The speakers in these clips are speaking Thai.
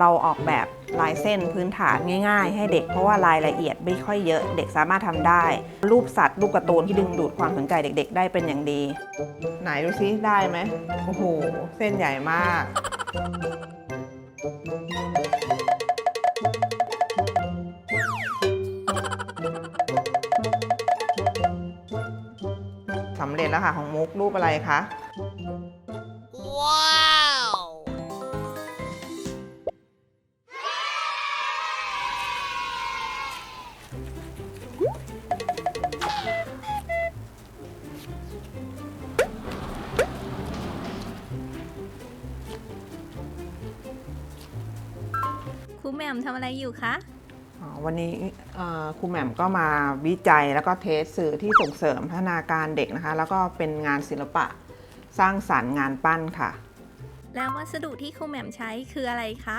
เราออกแบบลายเส้นพื้นฐานง่ายๆ ให้เด็กเพราะว่ารายละเอียดไม่ค่อยเยอะ เด็กสามารถทำได้ รูปสัตว์รูปการ์ตูนที่ดึงดูดความสนใจเด็กๆ ได้เป็นอย่างดี ไหนดูซิได้ไหมโอ้โหเส้นใหญ่มาก สำเร็จแล้วค่ะของมุกรูปอะไรคะ รูแหม่มทำอะไรอยู่คะ อ๋อวันนี้เอ่อครูแหม่มก็มาวิจัยแล้วก็เทสสื่อที่ส่งเสริมพัฒนาการเด็กนะคะ แล้วก็เป็นงานศิลปะสร้างสรรค์งานปั้นค่ะ แล้ววัสดุที่ครูแหม่มใช้คืออะไรคะ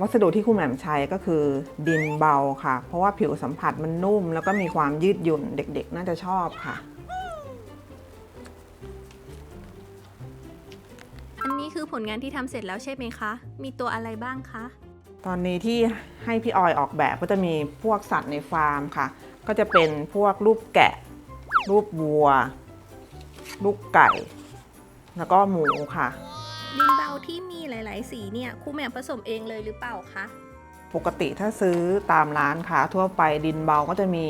วัสดุที่ครูแหม่มใช้ก็คือดินเบาค่ะ เพราะว่าผิวสัมผัสมันนุ่ม แล้วก็มีความยืดหยุ่นเด็กๆ น่าจะชอบค่ะ อันนี้คือผลงานที่ทำเสร็จแล้วใช่ไหมคะ มีตัวอะไรบ้างคะ ตอนนี้ที่ให้พี่ออยออกแบบก็จะมีพวกสัตว์ในฟาร์มค่ะ ก็จะเป็นพวกรูปแกะ รูปวัว ลูกไก่ แล้วก็หมูค่ะ ดินเบาที่มีหลาย ๆ สีเนี่ยครูแหม่มผสมเองเลยหรือเปล่าคะ ปกติถ้าซื้อตามร้านค้าทั่วไปดินเบาก็จะมี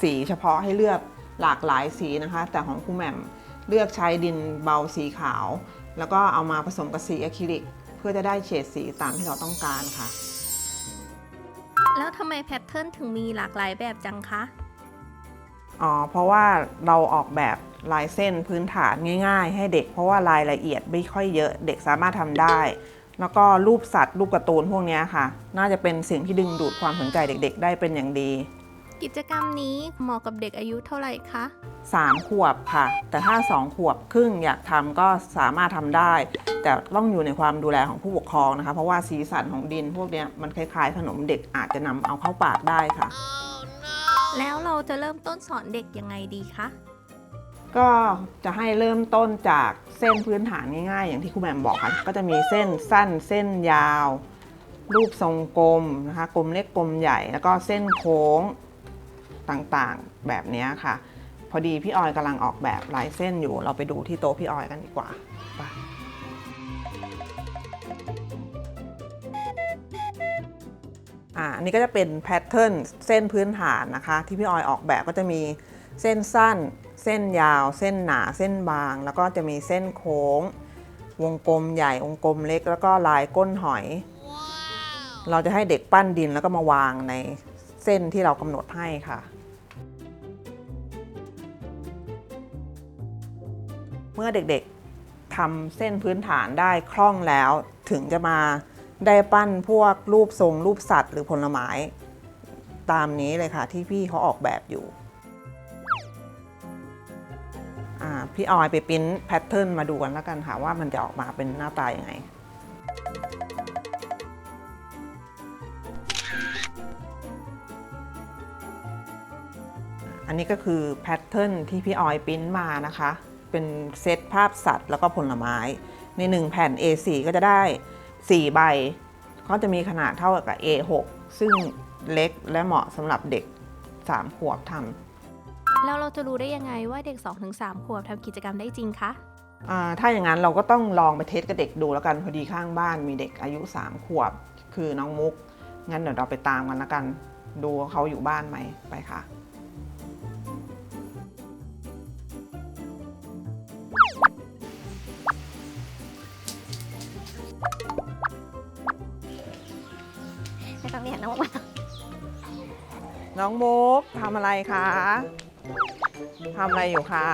สีเฉพาะให้เลือกหลากหลายสีนะคะ แต่ของครูแหม่มเลือกใช้ดินเบาสีขาว แล้วก็เอามาผสมกับสีอะคริลิกเพื่อจะได้เฉดสีตามที่เราต้องการค่ะ แล้วทำไมแพทเทิร์นถึงมีหลากหลายแบบจังคะ อ๋อ เพราะว่าเราออกแบบลายเส้นพื้นฐานง่าย ๆ ให้เด็กเพราะว่ารายละเอียดไม่ค่อยเยอะเด็กสามารถทำได้ แล้วก็รูปสัตว์รูปการ์ตูนพวกเนี้ยค่ะ น่าจะเป็นสิ่งที่ดึงดูดความสนใจเด็ก ๆ ได้เป็นอย่างดี กิจกรรมนี้เหมาะกับเด็กอายุเท่าไหร่คะ 3 ขวบค่ะ แต่ถ้า 2 ขวบครึ่งอยากทำก็สามารถทำได้ แต่ต้องอยู่ในความดูแลของผู้ปกครองนะคะ เพราะว่าสีสันของดินพวกเนี้ยมันคล้ายๆ ขนมเด็กอาจจะนำเอาเข้าปากได้ค่ะ แล้วเราจะเริ่มต้นสอนเด็กยังไงดีคะ ก็จะให้เริ่มต้นจากเส้นพื้นฐานง่ายๆ อย่างที่ครูแหม่มบอกค่ะ ก็จะมีเส้นสั้นเส้นยาว รูปทรงกลมนะคะกลมเล็กกลมใหญ่ แล้วก็เส้นโค้ง ต่างๆ แบบเนี้ยค่ะ พอดีพี่ออยกำลังออกแบบลายเส้นอยู่ เราไปดูที่โต๊ะพี่ออยกันดีกว่าไปอ่าอันนี้ก็จะเป็นแพทเทิร์นเส้นพื้นฐานนะคะ ที่พี่ออยออกแบบก็จะมีเส้นสั้น เส้นยาว เส้นหนาเส้นบาง แล้วก็จะมีเส้นโค้ง วงกลมใหญ่วงกลมเล็ก แล้วก็ลายก้นหอย เราจะให้เด็กปั้นดินแล้วก็มาวางใน เส้นที่เรากำหนดให้ค่ะ เมื่อเด็กๆทำเส้นพื้นฐานได้คล่องแล้วถึงจะมาได้ปั้นพวกรูปทรงรูปสัตว์หรือผลไม้ ตามนี้เลยค่ะที่พี่เขาออกแบบอยู่พี่ออยไปปริ้นแพทเทิร์นมาดูกันแล้วกันค่ะว่ามันจะออกมาเป็นหน้าตายังไง นนี้ก็คือแพทเทิร์นที่พี่ออยปริ้นมานะคะ เป็นเซตภาพสัตว์แล้วก็ผลไม้ ใน 1 แผ่น A4 ก็จะได้ 4 ใบ ก็จะมีขนาดเท่ากับ A6 ซึ่งเล็กและเหมาะสำหรับเด็ก 3 ขวบทำแล้วเราจะรู้ได้ยังไงว่าเด็ก 2-3 ขวบทำกิจกรรมได้จริงคะอ่าถ้าอย่างนั้นเราก็ต้องลองไปเทสกับเด็กดูแล้วกันพอดีข้างบ้านมีเด็กอายุ 3 ขวบ คือน้องมุก งั้นเดี๋ยวเราไปตามกันแล้วกัน ดูว่าเขาอยู่บ้านไหมไปค่ะ เรียนนะว่าน้องมุกทำอะไรคะทำอะไรอยู่คะ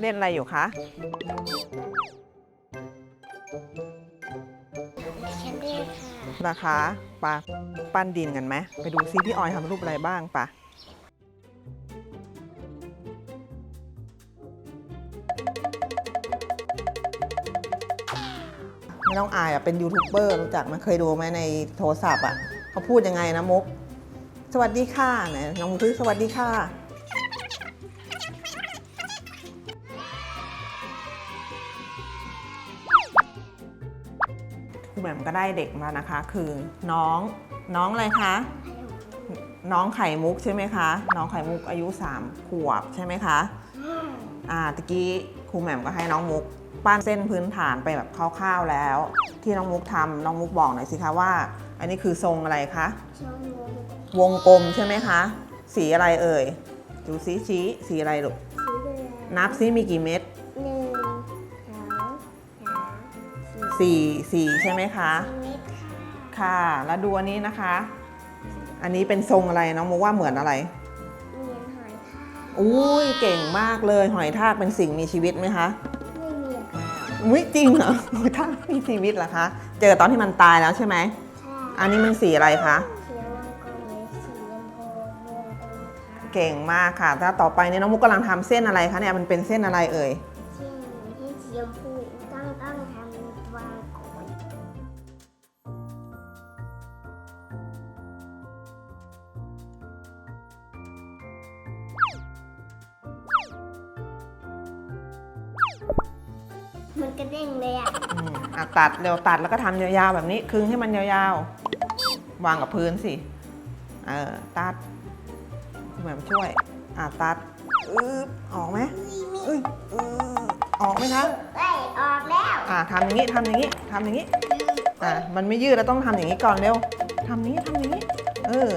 เล่นอะไรอยู่คะ แคนดี้ค่ะ นะคะปาปั้นดินกันไหม ไปดูซิพี่ออยทำรูปอะไรบ้างปะ ไม่ต้องอายอะเป็นยูทูบเบอร์รู้จักมันเคยดูไหมในโทรศัพท์อะเขาพูดยังไงนะมุก สวัสดีค่ะไหนน้องมุกสวัสดีค่ะคครูแหม่มก็ได้เด็กมานะคะ คือน้องน้องอะไรคะน้องไข่มุกใช่ไหมคะ น้องไข่มุกอายุ3ขวบใช่ไหมคะอ่าตะกี้ครูแหม่มก็ให้น้องมุก ปั้นเส้นพื้นฐานไปแบบคร่าวๆแล้ว ที่น้องมุกทำน้องมุกบอกหน่อยสิคะว่า อันนี้คือทรงอะไรคะช่องวงวงกลมใช่ไหมคะ สีอะไรเอ่ยดูซิชี้สีอะไรลูกสีเหลืองนับซิมีกี่เม็ดหนึ่งสองสามสี่สี่ใช่ไหมคะสี่เม็ดค่ะค่ะแล้วดูอันนี้นะคะ อันนี้เป็นทรงอะไรน้องมุกว่าเหมือนอะไรเหมือนหอยทากอุ้ยเก่งมากเลยหอยทากเป็นสิ่งมีชีวิตไหมคะไม่มีค่ะ อุ้ยจริงเหรอหอยทากมีชีวิตเหรอคะ เจอตอนที่มันตายแล้วใช่ไหมค่ะอันนี้มันสีอะไรคะเขียววงกลมหรือสีชมพูวงกลมค่ะ เก่งมากค่ะ ถ้าต่อไปเนี่ยน้องมุกกำลังทำเส้นอะไรคะเนี่ย มันเป็นเส้นอะไรเอ่ย มันกระเด้งเลยอะอืมอะตัดเร็วตัดแล้วก็ทำยาวๆแบบนี้คลึงให้มันยาวๆ วางกับพื้นสิเออตัดคุณแม่มาช่วย อะตัดอึ๊บออกไหมเอ้ยเออออกไหมคะเอ้ยออกแล้วอะทำอย่างนี้ทำอย่างนี้ทำอย่างนี้อะมันไม่ยืดแล้วต้องทำอย่างนี้ก่อนเร็วทำอย่างนี้ทำอย่างนี้ เออ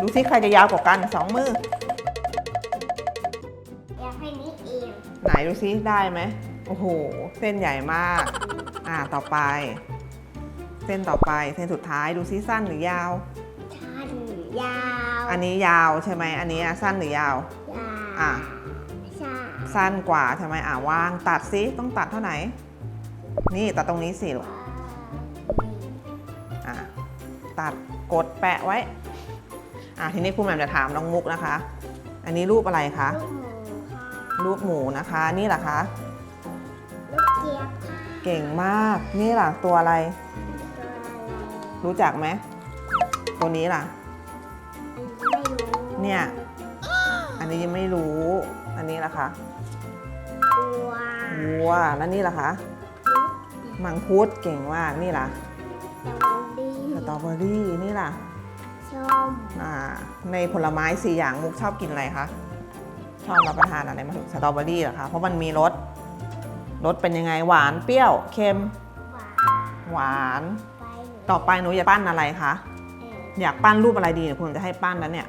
ดูซิใครจะยาวกว่ากันสองมือ อยากให้นี้เองไหนดูซิได้ไหม โอ้โห เส้นใหญ่มาก อ่า ต่อไป เส้นต่อไป เส้นสุดท้าย ดูซิสั้นหรือยาวชันยาว อันนี้ยาวใช่ไหม อันนี้อะสั้นหรือยาว ยาว อะใช่สั้นกว่าใช่ไหมอ่าวาง ตัดซิ ต้องตัดเท่าไหนนี่ตัดตรงนี้สิลูกอะ ตัด กดแปะไว้ อะ ทีนี้ครูแหม่มจะถามน้องมุกนะคะ อันนี้รูปอะไรคะลูกหมูค่ะ รูปหมูนะคะ นี่ล่ะคะลูก เจี๊ยบค่ะเก่งมาก นี่ล่ะตัวอะไรตัวอะไรรู้จักไหม ตัวนี้ล่ะไม่รู้เนี่ย อันนี้ยังไม่รู้ อันนี้ล่ะคะตัววัว แล้วนี่ล่ะคะ มังคุดเก่งมาก นี่ล่ะตองดีสตรอเบอรี่นี่ล่ะส้มอ่า ในผลไม้สี่อย่างมุกชอบกินอะไรคะ ชอบรับประทานอะไรมากสตรอเบอรี่เหรอคะ เพราะมันมีรส รสเป็นยังไงหวานเปรี้ยวเค็ม หวานหวาน ไปหนูต่อไปหนูอยากปั้นอะไรคะ เอออยากปั้นรูปอะไรดีเดี๋ยวคุณจะให้ปั้นแล้วเนี่ย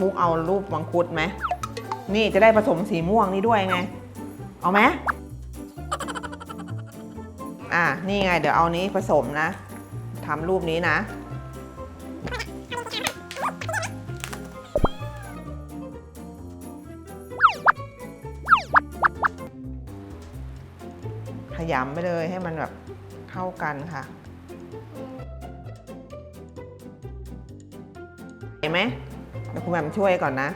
มุกเอารูปมังคุดไหม นี่จะได้ผสมสีม่วงนี่ด้วยไง เอาไหมอะ นี่ไง เดี๋ยวเอานี้ผสมนะทำรูปนี้นะ ยำไปเลยให้มันแบบเข้ากันค่ะเห็นไหมเดี๋ยวคุณแหม่มช่วยก่อนนะ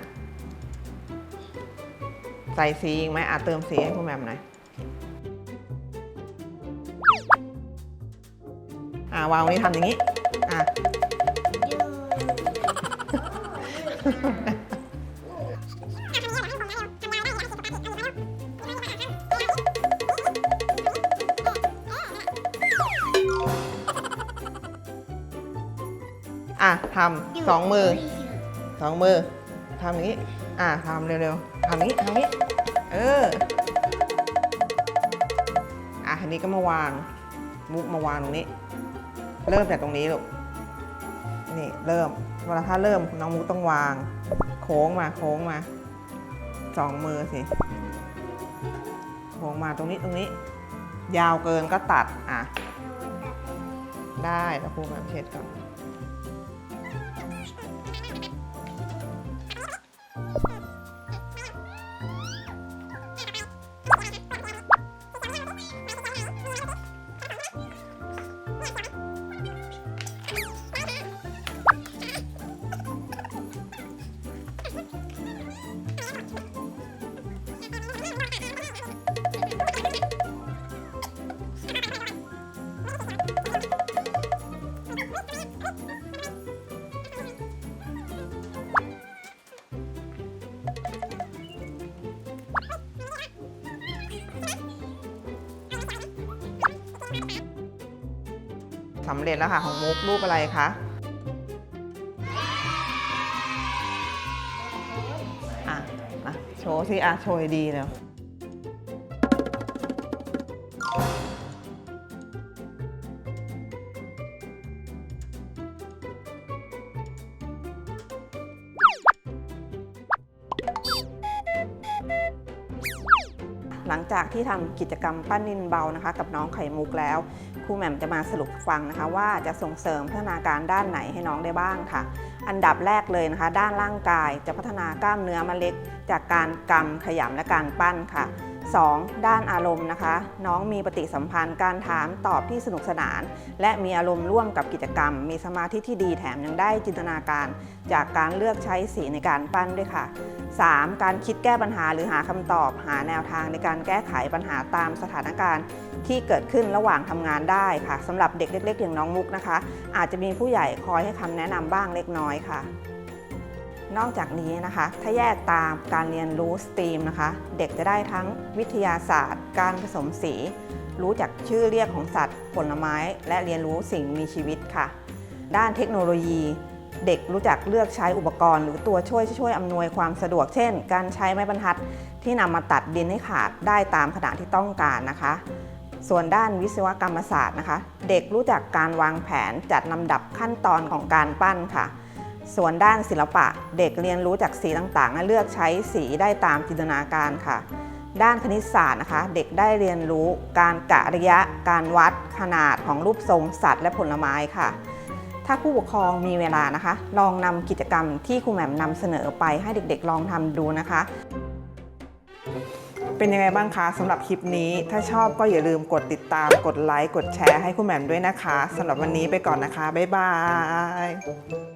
ใส่สีอีกไหมอาเติมสีให้คุณแหม่มหน่อยอ่าวางไว้ทำอย่างนี้ อะ อะทำสองมือสองมือทำอย่างนี้ อะทำเร็วๆทำอย่างนี้ทำอย่างนี้ เออ อะทีนี้ก็มาวาง มุกมาวางตรงนี้ เริ่มจากตรงนี้ลูก นี่เริ่ม เวลาถ้าเริ่มน้องมุกต้องวาง โค้งมาโค้งมาสองมือสิ โค้งมาตรงนี้ตรงนี้ ยาวเกินก็ตัด อะ ได้แล้วครูแบบเช็ดก่อน สำเร็จแล้วค่ะของมุกรูปอะไรคะอะอะโชว์สิอะโชว์ดีแล้วหลังจากที่ทำกิจกรรมปั้นดินเบานะคะ กับน้องไข่มุกแล้ว ครูแหม่มจะมาสรุปฟังนะคะว่าจะส่งเสริมพัฒนาการด้านไหนให้น้องได้บ้างค่ะ อันดับแรกเลยนะคะ ด้านร่างกายจะพัฒนากล้ามเนื้อมะเล็ก จากการกำขยำและการปั้นค่ะ 2. ด้านอารมณ์นะคะ น้องมีปฏิสัมพันธ์การถามตอบที่สนุกสนาน และมีอารมณ์ร่วมกับกิจกรรม มีสมาธิที่ดีแถมยังได้จินตนาการ จากการเลือกใช้สีในการปั้นด้วยค่ะ 3. การคิดแก้ปัญหาหรือหาคำตอบ หาแนวทางในการแก้ไขปัญหาตามสถานการณ์ ที่เกิดขึ้นระหว่างทำงานได้ค่ะสำหรับเด็กเล็ก ๆ อย่างน้องมุกนะคะ อาจจะมีผู้ใหญ่คอยให้คำแนะนำบ้างเล็กน้อยค่ะ นอกจากนี้นะคะ ถ้าแยกตามการเรียนรู้สตรีมนะคะ เด็กจะได้ทั้งวิทยาศาสตร์ การผสมสี รู้จักชื่อเรียกของสัตว์ ผลไม้ และเรียนรู้สิ่งมีชีวิตค่ะ ด้านเทคโนโลยี เด็กรู้จักเลือกใช้อุปกรณ์ หรือตัวช่วยช่วยอำนวยความสะดวก เช่น การใช้ไม้บรรทัด ที่นำมาตัดดินให้ขาดได้ตามขนาดที่ต้องการนะคะส่วนด้านวิศวกรรมศาสตร์นะคะ เด็กรู้จักการวางแผนจัดลำดับขั้นตอนของการปั้นค่ะ ส่วนด้านศิลปะเด็กเรียนรู้จากสีต่างๆและเลือกใช้สีได้ตามจินตนาการค่ะ ด้านคณิตศาสตร์นะคะ เด็กได้เรียนรู้การกะระยะ การวัดขนาดของรูปทรงสัตว์และผลไม้ค่ะ ถ้าผู้ปกครองมีเวลานะคะ ลองนำกิจกรรมที่ครูแหม่มนำเสนอไปให้เด็กๆ ลองทำดูนะคะ เป็นยังไงบ้างคะสำหรับคลิปนี้ ถ้าชอบก็อย่าลืมกดติดตาม กดไลค์ กดแชร์ให้ครูแหม่มด้วยนะคะสำหรับวันนี้ไปก่อนนะคะ บ๊ายบาย